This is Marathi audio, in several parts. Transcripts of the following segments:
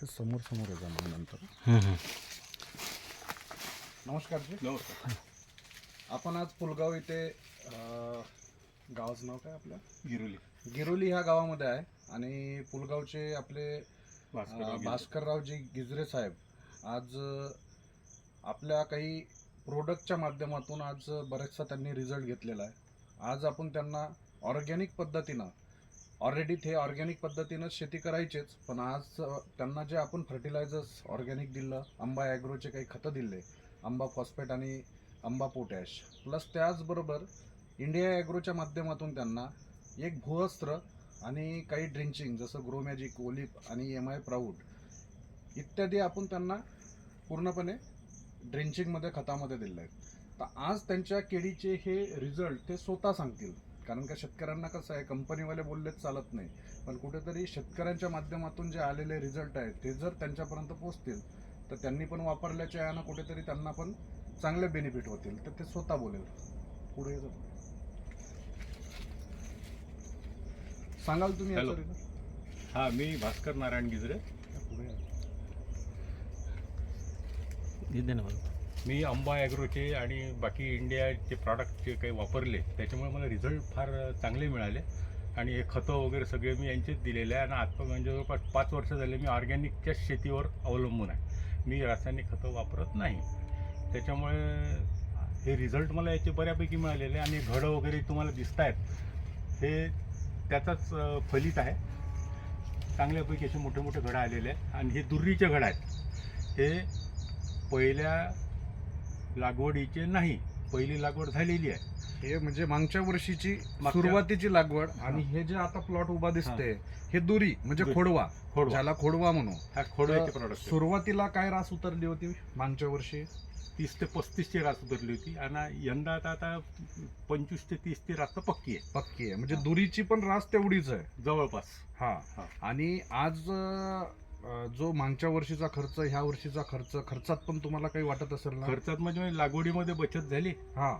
हे समोर समोर आहे मग नंतर. नमस्कार जी. नमस्कार. आपण आज पुलगाव इथे अं, गावाचं नाव काय आपलं? गिरोली. गिरोली ह्या गावामध्ये आहे आणि पुलगावचे आपले भास्कर अं, भास्कररावजी गिजरे साहेब आज अं, आपल्या काही प्रोडक्टच्या माध्यमातून आज बरेचसा त्यांनी रिझल्ट घेतलेला आहे. आज आपण त्यांना ऑर्गॅनिक पद्धतीनं ऑलरेडी ते ऑर्गॅनिक पद्धतीनं शेती करायचेच पण आज त्यांना जे आपण फर्टिलायझर्स ऑर्गॅनिक दिलं आंबा ॲग्रोचे काही खतं दिले आंबा फॉस्फेट आणि आंबा पोटॅश प्लस त्याचबरोबर इंडिया ॲग्रोच्या माध्यमातून त्यांना एक भूअस्त्र आणि काही ड्रिंचिंग जसं ग्रो मॅजिक ओलिप आणि एम आय प्राऊड इत्यादी आपण त्यांना पूर्णपणे ड्रिंचिंगमध्ये खतामध्ये दिलं आहे तर आज त्यांच्या केळीचे हे रिझल्ट ते स्वतः सांगतील. कारण का शेतकऱ्यांना कसं आहे कंपनीवाले बोललेच चालत नाही पण कुठेतरी शेतकऱ्यांच्या माध्यमातून जे आलेले रिझल्ट आहेत ते जर त्यांच्यापर्यंत पोहोचतील तर त्यांनी पण वापरल्याच्या यानं कुठेतरी त्यांना पण चांगले बेनिफिट होतील तर ते स्वतः बोलेल पुढे. सांगाल तुम्ही? हा मी भास्कर नारायण गिजरे पुढे या. मी अंबा ॲग्रोचे आणि बाकी इंडियाचे प्रॉडक्ट जे काही वापरले त्याच्यामुळे मला रिझल्ट फार चांगले मिळाले. आणि हे खतं वगैरे सगळे मी यांचेच दिलेले आहे. आणि आता म्हणजे जवळपास पाच वर्ष झाले मी ऑर्गॅनिकच्या शेतीवर अवलंबून आहे. मी रासायनिक खतं वापरत नाही. त्याच्यामुळे हे रिझल्ट मला याचे बऱ्यापैकी मिळालेले आहे. आणि घडं वगैरे तुम्हाला दिसत आहेत हे त्याचाच फलित आहे. चांगल्यापैकी असे मोठे मोठे घडं आलेले आहेत. आणि हे दुर्रीचे घडं आहेत. हे पहिल्या लागवडीचे नाही पहिली लागवड झालेली आहे. हे म्हणजे मागच्या वर्षीची सुरुवातीची लागवड आणि हे. जे आता प्लॉट उभा दिसते हे दुरी म्हणजे. खोडवा. ज्याला खोडवा म्हणू. खोडव्याचे प्रॉडक्ट सुरुवातीला काय रास उतरली होती मागच्या वर्षी? तीस ते पस्तीसची रास उतरली होती. आणि यंदा आता आता पंचवीस ते तीस ची रास पक्की आहे. पक्की आहे. म्हणजे. दुरीची पण रास तेवढीच आहे. जवळपास. हा. हा. आणि आज जो मागच्या वर्षीचा खर्च ह्या वर्षीचा खर्च खर्चात पण तुम्हाला काही वाटत असेल ना? खर्चात म्हणजे लागवडीमध्ये बचत झाली. हा.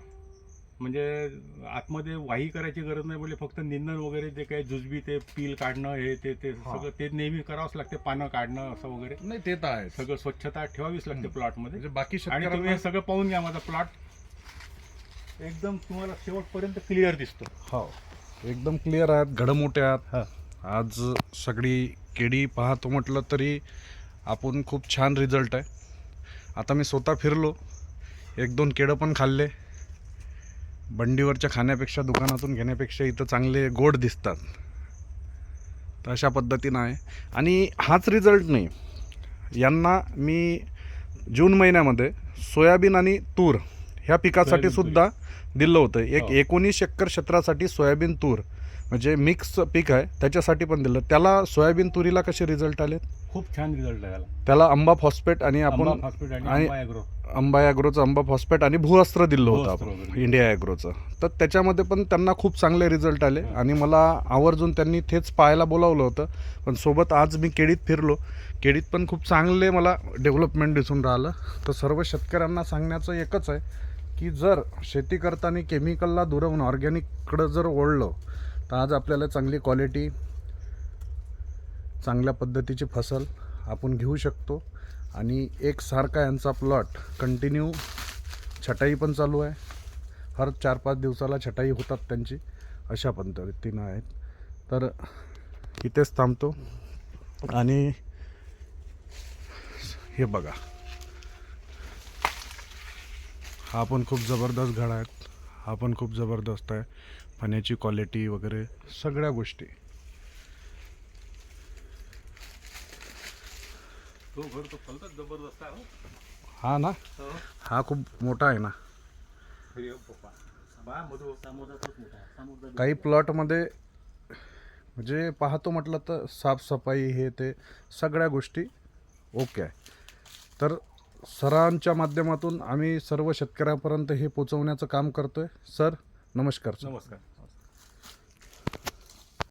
म्हणजे आतमध्ये वाही करायची गरज नाही म्हणजे फक्त निंदन वगैरे जे काही जुजबी ते पील काढणं हे ते ते. सगळं ते नेहमी करावंच लागते पानं काढणं असं वगैरे. नाही ते तर आहे सगळं स्वच्छता ठेवावीच लागते. प्लॉटमध्ये. म्हणजे बाकी आणि तुम्ही हे सगळं पाहून घ्या माझा प्लॉट. एकदम तुम्हाला शेवटपर्यंत क्लिअर दिसतो. हो. एकदम क्लिअर आहेत घडं मोठे आहेत. आज सगळी केळी पाहतो म्हटलं तरी आपण खूप छान रिझल्ट आहे. आता मी स्वतः फिरलो. एक दोन केळं पण खाल्ले. बंडीवरच्या खाण्यापेक्षा दुकानातून घेण्यापेक्षा इथं चांगले गोड दिसतात. तर अशा पद्धतीनं आहे. आणि हाच रिझल्ट नाही. यांना मी जून महिन्यामध्ये सोयाबीन आणि तूर ह्या पिकासाठी. सुद्धा दिलं होतं. एक हो. एकोणीस एकर क्षेत्रासाठी सोयाबीन तूर म्हणजे मिक्स पीक आहे त्याच्यासाठी पण दिलं. त्याला सोयाबीन तुरीला कसे रिझल्ट आले? खूप छान रिझल्ट आहे याला त्याला आंबा फॉस्फेट आणि आपण आणि आंबा ॲग्रोचं आंबा फॉस्फेट आणि भूअस्त्र दिलं होतं आपण. इंडिया ॲग्रोचं तर त्याच्यामध्ये पण त्यांना खूप चांगले रिझल्ट आले. आणि मला आवर्जून त्यांनी तेच पाहायला बोलावलं होतं. पण सोबत आज मी केळीत फिरलो. केळीत पण खूप चांगले मला डेव्हलपमेंट दिसून राहिलं. तर सर्व शेतकऱ्यांना सांगण्याचं एकच आहे की जर शेती करताना केमिकलला दुरवून ऑर्गॅनिककडं जर ओढलं तर आज आपल्याला चांगली क्वालिटी चांगल्या पद्धतीची फसल आपण घेऊ शकतो. आणि एक सारखा यांचा प्लॉट कंटिन्यू छटाई पण चालू आहे. हर चार पाच दिवसाला छटाई होतात त्यांची अशा पद्धतीनं आहेत. तर इथेच थांबतो. आणि हे बघा. हा पण खूप जबरदस्त घड आहेत हा पण खूप जबरदस्त आहे पाण्याची क्वालिटी वगैरे सगळ्या गोष्टी तो घर तो जबरदस्त आहे हो. हा ना हो. हा खूप मोठा आहे ना. काही प्लॉटमध्ये म्हणजे पाहतो म्हटलं तर साफसफाई हे ते सगळ्या गोष्टी ओके आहे तर सरांच्या माध्यमातून आम्ही सर्व शेतकऱ्यापर्यंत हे पोचवण्याचं काम करतोय. सर नमस्कार सर. नमस्कार.